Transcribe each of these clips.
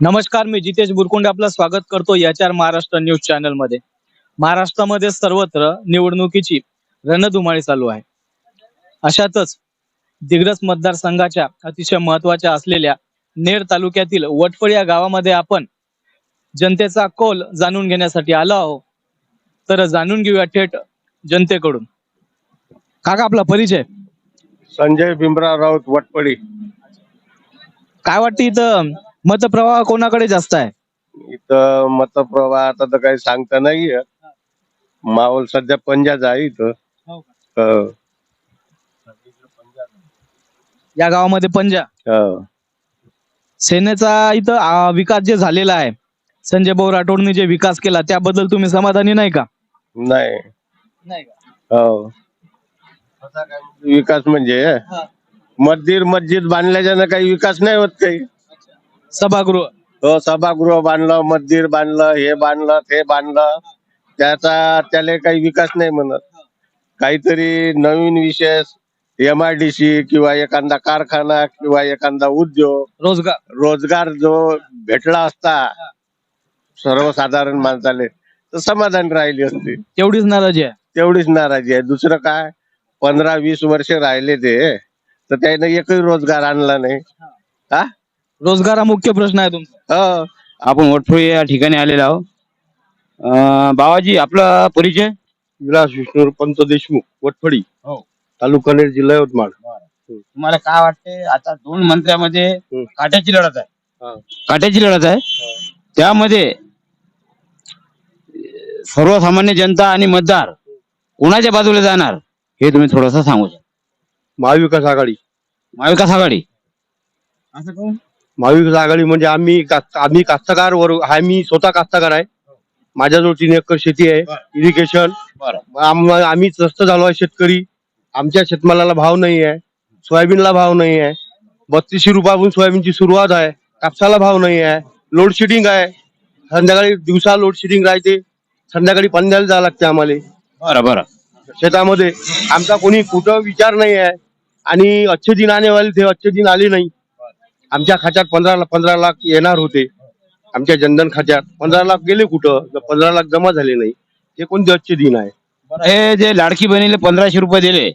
नमस्कार मी जितेश बुरकुंडे आपलं स्वागत करतो याचार महाराष्ट्र न्यूज चॅनलमध्ये महाराष्ट्रामध्ये सर्वत्र निवडणुकीची रणधुमाळी चालू आहे. अशातच दिग्रस मतदारसंघाच्या अतिशय महत्त्वाच्या असलेल्या नेर तालुक्यातील वटफळ या गावामध्ये आपण जनतेचा कौल जाणून घेण्यासाठी आलो आहोत. तर जाणून घेऊया थेट जनतेकडून. काका आपला परिचय. संजय भीमराव राऊत वटपडी काय वाटतं इथं? मतप्रवाह कोणाकडे जास्त आहे? इथं मतप्रवाह आता तर काही सांगता नाहीये. माहोल सध्या पंजाचा आहे इथं. हो, या गावामध्ये पंजा. हो. सेनेचा इथं आ, विकास जे झालेला आहे संजय भाऊ राठोडने जे विकास केला त्याबद्दल तुम्ही समाधानी नाही का? नाही. नाही हो. विकास म्हणजे मंदिर मस्जिद बांधल्याच्यानं काही विकास नाही होत काही. सभागृह? हो सभागृह बांधलं मंदिर बांधलं हे बांधलं ते बांधलं. त्याचा त्याला काही विकास नाही म्हणत. काहीतरी नवीन विशेष एम आय डी सी किंवा एखादा कारखाना किंवा एखादा उद्योग रोजगार. रोजगार जो भेटला असता सर्वसाधारण माणसाले तर समाधान राहिली असती. तेवढीच नाराजी आहे. तेवढीच नाराजी आहे. दुसरं काय? पंधरा वीस वर्ष राहिले ते तर त्यानं एकही रोजगार आणला नाही. हा. रोजगार हा मुख्य प्रश्न आहे तुमचा. हो आपण वटफळ या ठिकाणी आलेलो आहोत. अं, बाबाजी आपला परिचय? विलास विष्णू पंत देशमुख वटफडी हो. तालुका नेर जिल्हा यवतमाळ. तुम्हाला काय वाटते आता दोन मंत्र्यामध्ये हम्म. काट्याची लढत आहे. हा. काट्याची लढत आहे? त्यामध्ये अं, सर्वसामान्य जनता आणि मतदार कोणाच्या बाजूला जाणार हे तुम्ही थोडस सांगू शकता. महाविकास आघाडी. महाविकास आघाडी. असं कोण महाविकास आघाडी म्हणजे आम्ही आम्ही कास्तकार वर आम्ही स्वतः कास्तकार आहे. माझ्याजवळ तीन एकर शेती आहे इरिगेशन आम्ही त्रस्त झालो आहे शेतकरी. आमच्या शेतमालाला भाव नाही आहे. सोयाबीनला भाव नाही आहे. बत्तीसशे रुपयापासून सोयाबीनची सुरुवात आहे. कापसाला भाव नाही आहे. लोड शेडिंग आहे. संध्याकाळी दिवसा लोड शेडिंग राहते. संध्याकाळी पंध्याला जावं लागते आम्हाला. बरं बरं. शेतामध्ये आमचा कोणी कुठं विचार नाही आहे. आणि अच्छे दिन आने वाले ते अच्छे दिन आले नाही. आमच्या खात्यात पंधरा पंधरा लाख येणार होते. आमच्या जनधन खात्यात पंधरा लाख गेले कुठं? पंधरा लाख जमा झाले नाही. हे कोणते अच्छे दिन आहे? हे जे लाडकी बहिणीला पंधराशे रुपये दिले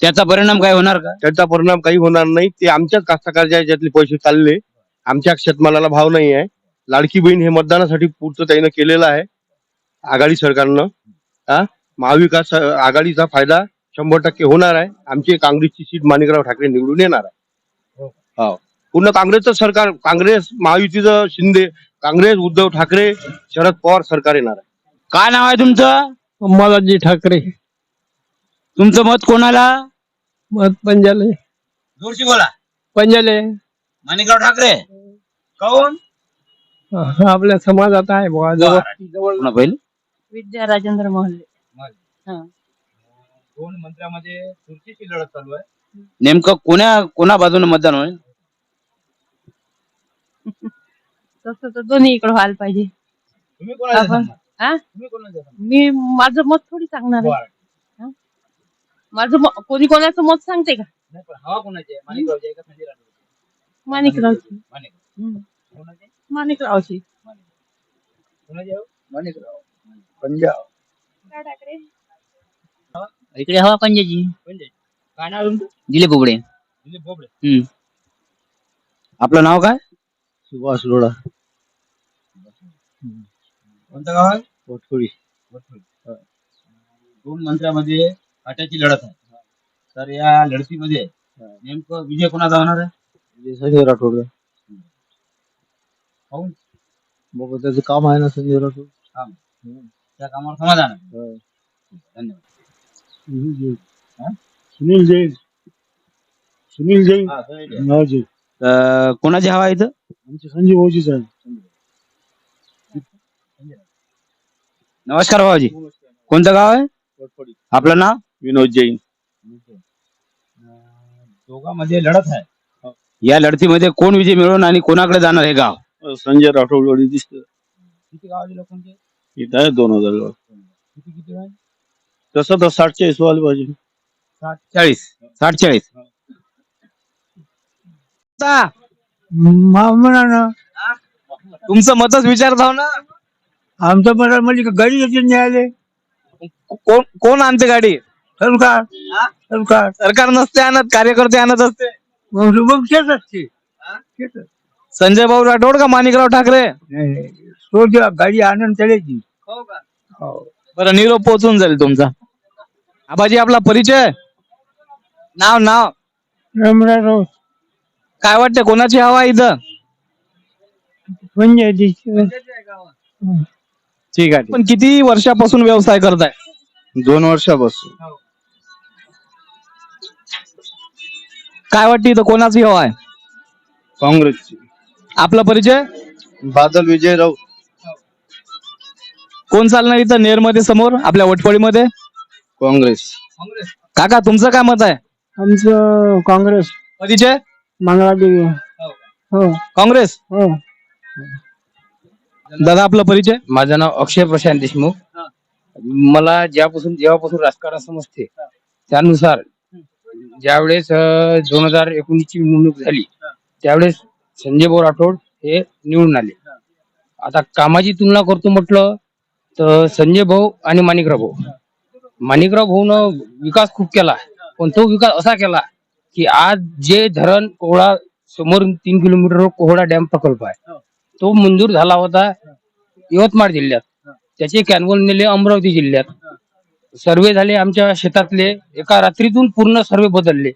त्याचा परिणाम काय होणार का? त्याचा परिणाम काही होणार नाही. ते आमच्याच कास्तकारच्या याच्यातले पैसे चालले. आमच्या शेतमालाला भाव नाही आहे. लाडकी बहीण हे मतदानासाठी पुरतं त्यानं केलेलं आहे. आघाडी सरकारनं. हा? महाविकास आघाडीचा फायदा शंभर टक्के होणार आहे. आमची काँग्रेसची सीट माणिकराव ठाकरे निवडून येणार आहे. हो. पूर्ण काँग्रेसचं सरकार काँग्रेस महायुतीचं शिंदे काँग्रेस उद्धव ठाकरे शरद पवार सरकार येणार आहे. काय नाव आहे तुमचं? अंबालाजी ठाकरे. तुमचं मत कोणाला? मत पंजाले. जोरशी बोला. पंजाले. माणिकराव ठाकरे. काऊन? आपल्या समाजात आहे बुवा जवळ. पहिले विद्या राजेंद्र मोहल्ले हा. दोन मंत्र्यामध्ये चुरशीची लढत चालू आहे. नेमकं कोण्या कोणा बाजूने मतदान होईल? तसं तर दोन्ही इकडे व्हायला पाहिजे तुम्ही कोणाला आपण- सांगणार? हा? तुम्ही कोणाला सांगणार? मी माझं मत थोडी सांगणार आहे बरं. हा? माझं म- कोणी कोणाचं मत सांगते का नाही, पण हवा कोणाची आहे माणिकरावची आहे का संजय राठोडची? माणिकरावची माणिकराव. हम्म. कोणाची? माणिकरावची कोणाची आहे? माणिकराव. पंजाब इकडे हवा पंजाची पंजाब. काय नाव आहे तुमचं दिलीप उघडे दिलीप बोबडे हम्म. आपलं नाव काय सुभाष लोढा. कोणतं गाव आहे? वटफोडी दोन मंत्र्यामध्ये काट्याची लढत आहे. तर या लढतीमध्ये नेमकं विजय कोणाचा होणार आहे? संजय राठोड. पाहून. मग त्याचं काम आहे ना संजय राठोड. काम. त्या कामावर समाधान आहे. धन्यवाद. सुनील जैन. सुनील जैन. सर, इथे. अं, कोणाची हवा इथं? आमचे संजय भाऊजीच आहे नमस्कार भाऊजी. कोणतं गाव आहे? आपलं नाव? विनोद जैन. दोघांमध्ये लढत आहे. या लढतीमध्ये कोण विजय मिळवून आणि कोणाकडे जाणार हे गाव? संजय राठोड वडी दिसत किती गावाचे लोकांचे इथं आहे दोन हजार गाव. किती किती आहे? तसं तर साठच्या हिशोबाला पाहिजे. साठ. चाळीस. साठ चाळीस तुमचं मतच विचारत आहो ना. आमचं मला म्हणजे गाडी येते न्यायालय कोण कोण आणते गाडी? सरकार. सरकार. सरकार नसते आणत कार्यकर्ते आणत असते. मग मग तेच असते. तेच. संजय भाऊ राठोड का माणिकराव ठाकरे? नाही, नाही. तो जेव्हा गाडी आनंद चालायची हो. बरं निरोप पोहोचून जाईल तुमचा. आबाजी आपला परिचय? नाव नाव? रमणाराव काय वाटते कोणाची हवा आहे इथं? म्हणजे ठीक आहे. पण किती वर्षापासून व्यवसाय करताय? दोन वर्षापासून. काय वाटते इथं कोणाची हवा आहे? काँग्रेसची. आपला परिचय? बादल विजय राऊत. कोण चालणार इथं नेरमध्ये समोर आपल्या वटपळीमध्ये? काँग्रेस. काका तुमचं काय मत आहे? आमचं काँग्रेस. परिचय? मंगळादेवी. हो काँग्रेस? हो. दादा आपला परिचय? माझं नाव अक्षय प्रशांत देशमुख. मला ज्यापासून जेव्हापासून राजकारण समजते त्यानुसार ज्यावेळेस दोन हजार एकोणीस ची निवडणूक झाली त्यावेळेस संजय भाऊ राठोड हे निवडून आले. आता कामाची तुलना करतो म्हटलं तर संजय भाऊ आणि माणिकराव भाऊ. माणिकराव भाऊनं विकास खूप केला पण तो विकास असा केला की आज जे धरण कोहळा समोर तीन किलोमीटर कोहळा डॅम प्रकल्प आहे. तो मंजूर झाला होता यवतमाळ जिल्ह्यात. त्याचे कॅनवल नेले अमरावती जिल्ह्यात. सर्वे झाले आमच्या शेतातले. एका रात्रीतून पूर्ण सर्वे बदलले.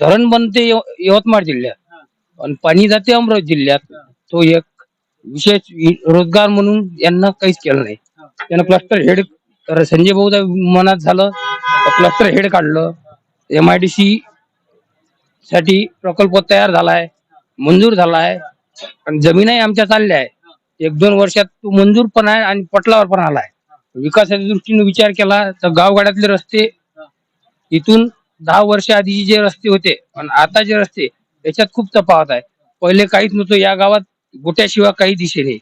धरण बनते यव- यवतमाळ जिल्ह्यात. आणि पाणी जाते अमरावती जिल्ह्यात. तो एक विशेष रोजगार म्हणून यांना काहीच केलं नाही. त्यानं क्लस्टर हेड संजय भाऊ मनात झालं. क्लस्टर हेड काढलं. एम आय डी सी साठी प्रकल्प तयार झालाय मंजूर झालाय. आणि जमीनही आमच्या चालल्या आहे. एक दोन वर्षात तो मंजूर पण आहे आणि पटलावर पण आलाय. विकासाच्या दृष्टीने विचार केला तर गावगाड्यातले रस्ते इथून दहा वर्ष आधीचे जे रस्ते होते आणि आता जे रस्ते याच्यात खूप तफावत आहे. पहिले काहीच नव्हतं. या गावात गोट्याशिवाय काही दिशे नाही.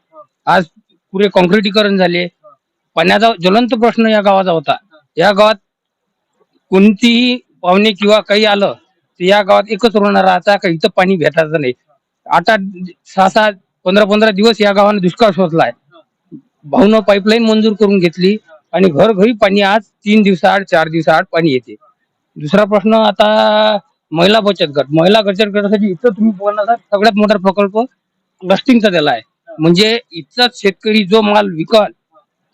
आज पुरे कॉन्क्रिटीकरण झाले. पाण्याचा ज्वलंत प्रश्न या गावाचा होता. या गावात कोणतीही पाहुणे किंवा काही आलं या गावात एकच रुग्ण राहता का इथं पाणी भेटायचं नाही. आता सहा सहा पंधरा पंधरा दिवस या गावाने दुष्काळ शोधलाय. भाऊनं पाईपलाईन मंजूर करून घेतली आणि घरोघरी पाणी आज तीन दिवसाआड चार दिवसाआड पाणी येते. दुसरा प्रश्न आता महिला बचत गट. महिला बचत गटासाठी इथं तुम्ही बोलणार सगळ्यात मोठा प्रकल्प क्लस्टिंगचा दिला आहे. म्हणजे इथचाच शेतकरी जो माल विकल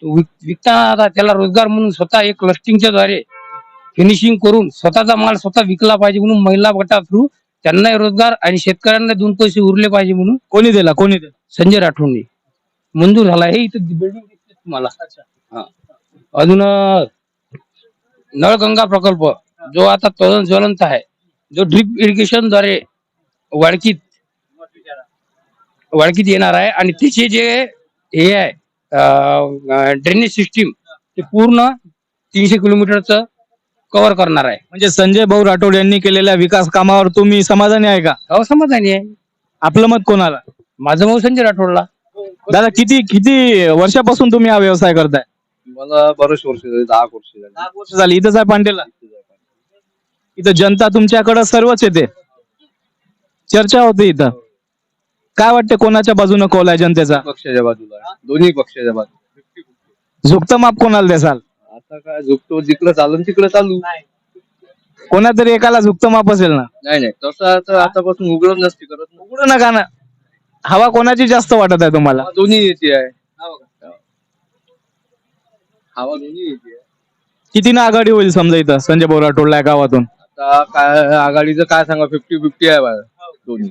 तो विक- विकताना आता त्याला रोजगार म्हणून स्वतः एक क्लस्टिंगच्या द्वारे फिनिशिंग करून स्वतःचा माल स्वतः विकला पाहिजे म्हणून महिला गटा थ्रू त्यांनाही रोजगार आणि शेतकऱ्यांना दोन पैसे उरले पाहिजे म्हणून कोणी दिला? कोणी दिला? संजय राठोडने. मंजूर झाला. हे इथं बिल्डिंग दिसते तुम्हाला. हा. अजून अं, नळगंगा प्रकल्प जो आता तरुण ज्वलंत आहे जो ड्रिप इरिगेशनद्वारे वाळकीत वाळकीत येणार आहे आणि त्याचे जे हे आहे ड्रेनेज सिस्टीम ते पूर्ण तीनशे किलोमीटरचं कव्हर करणार आहे. म्हणजे संजय भाऊ राठोड यांनी केलेल्या विकास कामावर तुम्ही समाधानी आहे का? हो समाधानी आहे. आपलं मत कोणाला? माझं भाऊ संजय राठोडला. दादा किती किती वर्षापासून तुम्ही हा व्यवसाय करताय? मला बरेच वर्ष झाले दहा वर्ष झाले. दहा वर्ष झाली. इथंच आहे पांडेला. इथं जनता तुमच्याकडे सर्वच येते. चर्चा होते इथं. काय वाटते कोणाच्या बाजूने कौल आहे जनतेचा? पक्षाच्या बाजूला दोन्ही पक्षाच्या बाजूला. झुकतं माप कोणाला देसाल? आता काय झुकतो जिकडं चालून तिकडं चालू. कोणातरी एकाला झुकतं माप असेल ना. नाही नाही तसं आता आतापासून उघडच नसते करत ना. उघडू नका ना. हवा कोणाची जास्त वाटत आहे तुम्हाला? हवा दोन्ही येते आहे. हवा दोन्ही येते किती ना आघाडी होईल समजा इथं संजय राठोडला या गावातून. आता काय आघाडीचं काय सांगा फिफ्टी फिफ्टी आहे बा दोन्ही.